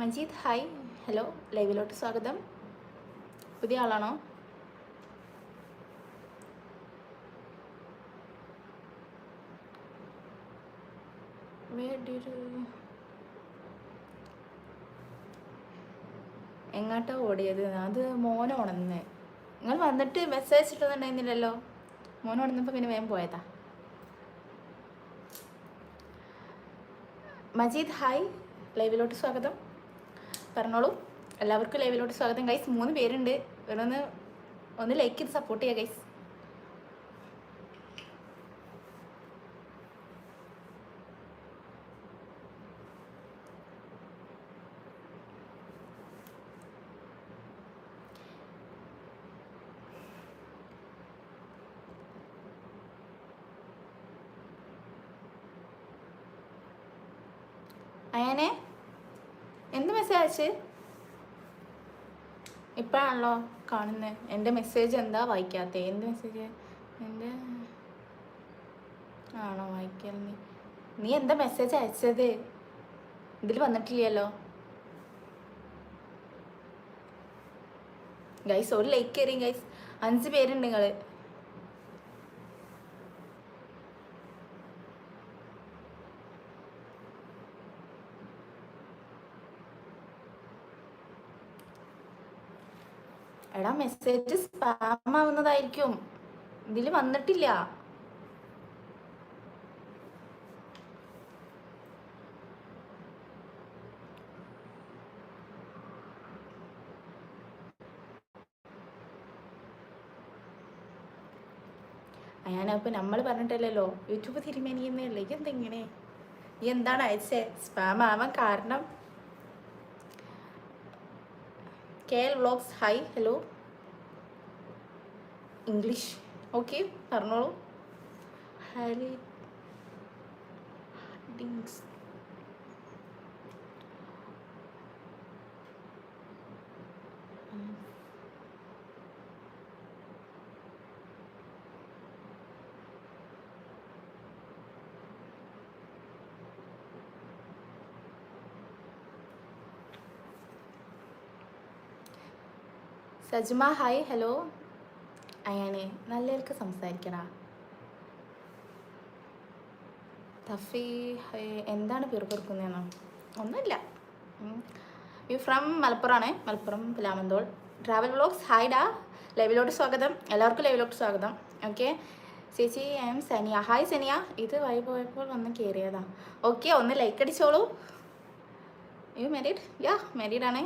Manjeet hi. Hello ലൈവിലോട്ട് സ്വാഗതം. പുതിയ ആളാണോ? എങ്ങാട്ടാ ഓടിയത്? അത് മോനോണെന്ന് നിങ്ങൾ വന്നിട്ട് മെസ്സേജ് ഇട്ടൊന്നുണ്ടായിരുന്നില്ലല്ലോ മോനോണെന്നപ്പോൾ പിന്നെ വേഗം പോയതാ. മജീദ് ഹായ്. ലൈവിലോട്ട് സ്വാഗതം. പറഞ്ഞോളൂ. എല്ലാവർക്കും ലൈവിലോട്ട് സ്വാഗതം. ഗൈസ് മൂന്ന് പേരുണ്ട്. ഒന്ന് ഒന്ന് ലൈക്ക് ചെയ്ത് സപ്പോർട്ട് ചെയ്യുക ഗൈസ് അയാനെ? മെസ്സേജ് ഇപ്പോഴാണല്ലോ കാണുന്നത് എന്റെ മെസ്സേജ് എന്താ വായിക്കാത്തത് എന്ത് മെസ്സേജ് എന്റെ ആണോ വായിക്കൽ നീ? നീ എന്താ മെസ്സേജ് അയച്ചത്? ഇതിൽ വന്നിട്ടില്ലല്ലോ. ഗൈസ് ഒരു ലൈക്ക് കയറി ഗൈസ് അഞ്ച് പേരുണ്ട് നിങ്ങൾ മെസ്സേജ് സ്പാം ആവുന്നതായിരിക്കും. ഇതിൽ വന്നിട്ടില്ല. ഞാനപ്പോൾ നമ്മൾ പറഞ്ഞിട്ടല്ലല്ലോ യൂട്യൂബ് തിരുമേനിയെന്നല്ലേ? എന്തെങ്ങനെ ഈ എന്താണ് അയച്ചേ? സ്പാം ആവാൻ കാരണം. K L vlogs hi hello English okay പറഞ്ഞോളൂ ഹാരി ഡിങ്സ് സജ്മ ഹായ് ഹലോ അയാനെ നല്ലവർക്ക് സംസാരിക്കടാ. തഫി എന്താണ് പിറുപിറുക്കുന്നതെന്നോ ഒന്നുമില്ല. യു ഫ്രം മലപ്പുറമാണേ? മലപ്പുറം പിലാമന്തോൾ. ട്രാവൽ വ്ളോഗ്സ് ഹായ്ഡാ ലൈവിലോട്ട് സ്വാഗതം. എല്ലാവർക്കും ലൈവിലോട്ട് സ്വാഗതം. ഓക്കെ ചേച്ചി I am Saniya. Hi Saniya. ഇത് വഴി പോയപ്പോൾ വന്ന് കയറിയതാ ഓക്കെ ഒന്ന് ലൈക്ക് അടിച്ചോളൂ. യു മാരീഡ് യാ മാരീഡ് ആണേ.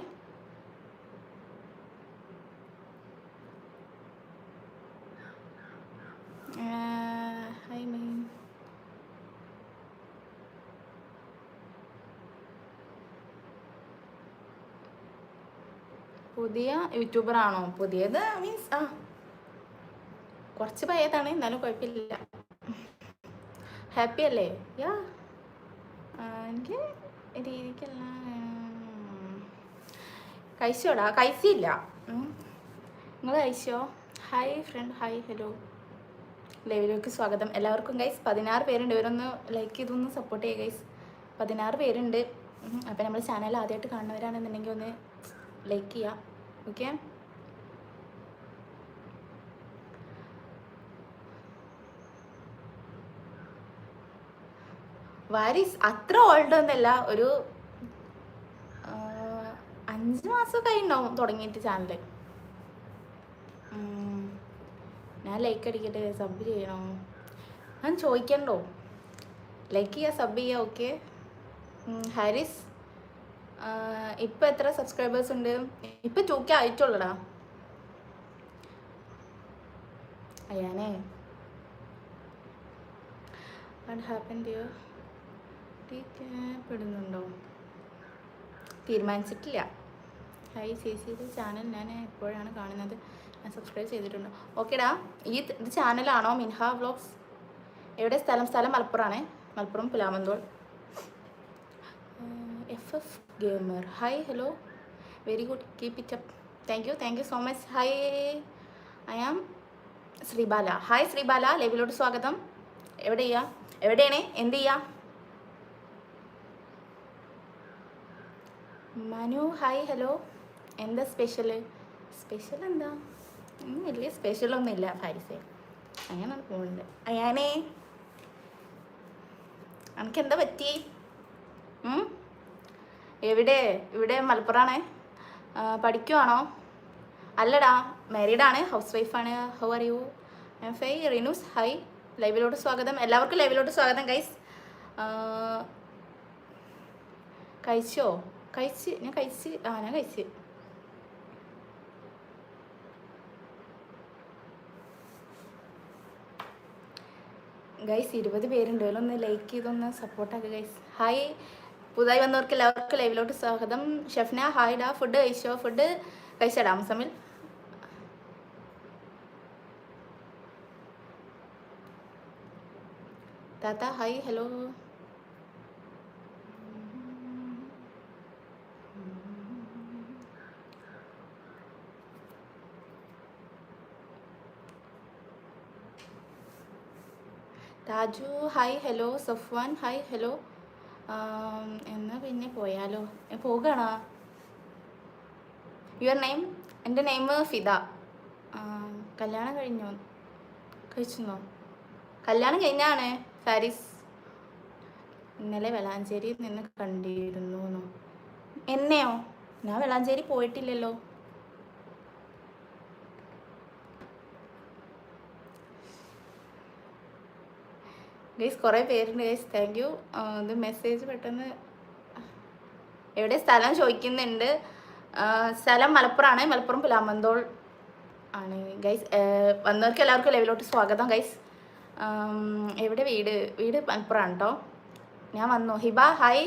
ഹായ് മീൻ പുതിയ യൂട്യൂബർ ആണോ പുതിയത് മീൻസ് ആ കുറച്ച് പയ്യതാണ് എന്നാലും കുഴപ്പമില്ല. ഹാപ്പി അല്ലേ? യാ എനിക്ക് രീതിക്കല്ല കഴിച്ചോടാ. കഴിച്ചില്ല. നിങ്ങൾ കഴിച്ചോ? ഹായ് ഫ്രണ്ട് ഹായ് ഹലോ ലൈവിലേക്ക് സ്വാഗതം. എല്ലാവർക്കും ഗൈസ് പതിനാറ് പേരുണ്ട്. ഇവരൊന്ന് ലൈക്ക് ചെയ്തൊന്ന് സപ്പോർട്ട് ചെയ്യുക ഗൈസ് പതിനാറ് പേരുണ്ട്. അപ്പോൾ നമ്മൾ ചാനൽ ആദ്യമായിട്ട് കാണുന്നവരാണെന്നുണ്ടെങ്കിൽ ഒന്ന് ലൈക്ക് ചെയ്യാം. ഓക്കെ വാരിസ് അത്ര ഓൾഡ് ഒന്നല്ല. ഒരു അഞ്ച് മാസം കഴിഞ്ഞുണ്ടാവും തുടങ്ങിയിട്ട് ചാനൽ ഞാൻ ലൈക്ക് അടിക്കട്ടെ സബ് ചെയ്യണോ? ഞാൻ ചോദിക്കണ്ടോ? ലൈക്ക് ചെയ്യുക സബ് ചെയ്യുക ഓക്കെ ഹാരിസ് ഇപ്പം എത്ര സബ്സ്ക്രൈബേഴ്സ് ഉണ്ട്? ഇപ്പം ടു കെ ആയിട്ടുള്ളടാ. അയ്യാനേ. വാട്ട് ഹാപ്പൻ തീരുമാനിച്ചിട്ടില്ല. ഹൈ ചേച്ചിയുടെ ചാനൽ ഞാൻ എപ്പോഴാണ് കാണുന്നത്? സബ്സ്ക്രൈബ് ചെയ്തിട്ടുണ്ട്. ഓക്കേടാ ഈ ഇത് ചാനലാണോ മിൻഹ വ്ളോഗ്സ് എവിടെ? സ്ഥലം സ്ഥലം മലപ്പുറമാണ് Malappuram Pulamanthole. F F gamer hi hello very good keep it up thank you thank you so much hi I am Sreebala. Hi Sreebala. ലൈവിലോട്ട് സ്വാഗതം. എവിടെ ചെയ്യാ? എവിടെയാണ്? എന്ത് ചെയ്യാ? മനു ഹായ് ഹലോ എന്താ സ്പെഷ്യൽ സ്പെഷ്യൽ എന്താ? വലിയ സ്പെഷ്യലൊന്നും ഇല്ല ഫാരിസേ അങ്ങനെ പോകുന്നുണ്ട് അയാനേ. എനിക്ക് എന്താ പറ്റി എവിടെ? ഇവിടെ മലപ്പുറമാണേ പഠിക്കുവാണോ? അല്ലടാ മാരീഡാണ് ഹൗസ് വൈഫാണ് ഹൗ ആർ യു ഫൈ റിനൂസ് ഹൈ ലൈവിലോട്ട് സ്വാഗതം. എല്ലാവർക്കും ലൈവിലോട്ട് സ്വാഗതം ഗൈസ് കഴിച്ചോ? കഴിച്ച് ഞാൻ കഴിച്ച് ആ ഞാൻ കഴിച്ച്. ഗൈസ് ഇരുപത് പേരുണ്ട്. ഒന്ന് ലൈക്ക് ചെയ്തൊന്ന് സപ്പോർട്ടാക്കുക ഗൈസ് ഹായ് പുതുതായി വന്നവർക്ക് എല്ലാവർക്കും ലൈവിലോട്ട് സ്വാഗതം. ഷെഫ്ന ഹായ് ഡാ. ഫുഡ് കഴിച്ചോ ഫുഡ് കഴിച്ചടാ മുസമിൽ താത്ത hi hello Thaju hi hello Safwan hi hello എന്നാൽ പിന്നെ പോയാലോ? പോകണോ? യുവർ നെയിം എന്റെ നെയിം ഫിദ. കല്യാണം കഴിഞ്ഞോ? കഴിച്ചോ കല്യാണം കഴിഞ്ഞാണ് ഫാരിസ്. ഇന്നലെ വെളാഞ്ചേരിയിൽ നിന്ന് കണ്ടിരുന്നു. എന്നോ. എന്നെയോ? ഞാൻ വെളാഞ്ചേരി പോയിട്ടില്ലല്ലോ. ഗൈസ് കുറേ പേരുണ്ട് ഗൈസ് താങ്ക് യു ഇത് മെസ്സേജ് പെട്ടെന്ന് എവിടെ സ്ഥലം ചോദിക്കുന്നുണ്ട്? സ്ഥലം മലപ്പുറമാണ്. മലപ്പുറം പുലാമന്തോൾ ആണ്. ഗൈസ് വന്നവർക്ക് എല്ലാവർക്കും ലെവലോട്ട് സ്വാഗതം ഗൈസ് എവിടെ വീട്? വീട് മലപ്പുറമാണ് കേട്ടോ ഞാൻ വന്നു. ഹിബ ഹായ്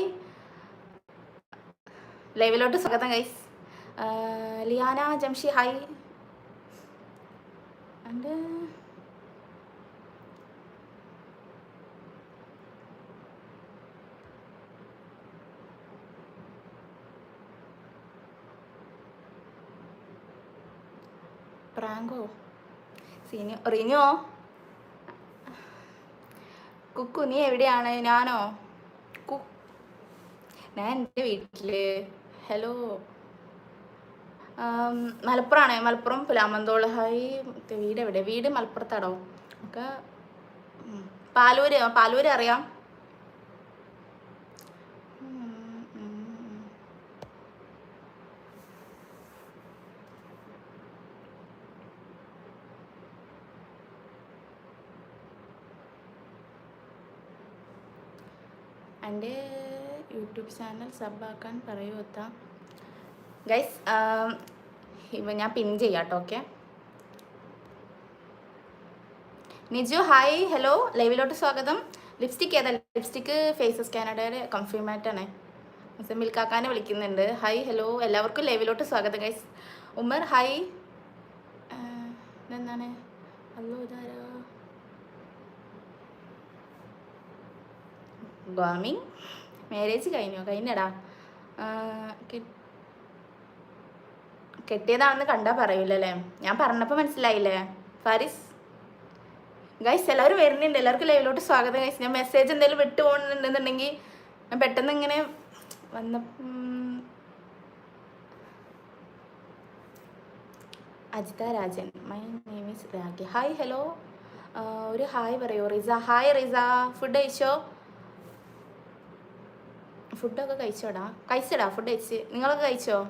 ലൈവിലോട്ട് സ്വാഗതം guys Liyana Jamshi hi and പ്രാങ്കോ സീനിയോ റിനിയോ കുക്കു നീ എവിടെയാണ്? ഞാനോ? കു ഞാൻ എന്റെ വീട്ടിൽ ഹലോ മലപ്പുറമാണ് മലപ്പുറം പുലാമന്തോൾ. ഹായ്. വീട് എവിടെ? വീട് മലപ്പുറത്താടോ? ഒക്കെ. പാലൂര് പാലൂര് അറിയാം എന്റെ യൂട്യൂബ് ചാനൽ സബാക്കാൻ പറയൂ എത്താ ഗൈസ് ഇവ ഞാൻ പിൻ ചെയ്യാം കേട്ടോ ഓക്കെ നിജു ഹായ് ഹലോ ലൈവിലോട്ട് സ്വാഗതം. ലിപ്സ്റ്റിക് ഏതാ? ലിപ്സ്റ്റിക്ക് ഫേസസ് കാനഡയുടെ കൺഫ്യൂമായിട്ടാണ് മിൽക്കാക്കാനെ വിളിക്കുന്നുണ്ട്. ഹായ് ഹലോ എല്ലാവർക്കും ലൈവിലോട്ട് സ്വാഗതം ഗൈസ് ഉമ്മർ ഹായ് എന്താണ് ഹലോ ഇതാരാ? ഗോമി മാരേജ് കഴിഞ്ഞോ? കഴിഞ്ഞടാ. കെട്ടിയതാണെന്ന് കണ്ടാ പറയൂലല്ലേ? ഞാൻ പറഞ്ഞപ്പോൾ മനസ്സിലായില്ലേ? ഫാരിസ്. ഗൈസ് എല്ലാവരും വരുന്നുണ്ട്. എല്ലാവർക്കും ലൈവിലോട്ട് സ്വാഗതം ഗൈസ് ഞാൻ മെസ്സേജ് എന്തെങ്കിലും വിട്ടു പോകുന്നുണ്ടെന്നുണ്ടെങ്കിൽ ഞാൻ പെട്ടെന്ന് ഇങ്ങനെ വന്ന. Ajitha Rajan. My name is Rakhi hi hello ഒരു ഹായ് പറയോ റിസ. ഹായ് റിസ. ഫുഡ് കഴിച്ചോ? ഫുഡൊക്കെ കഴിച്ചോടാ. കഴിച്ചടാ ഫുഡ് കഴിച്ച്. നിങ്ങളൊക്കെ കഴിച്ചോ?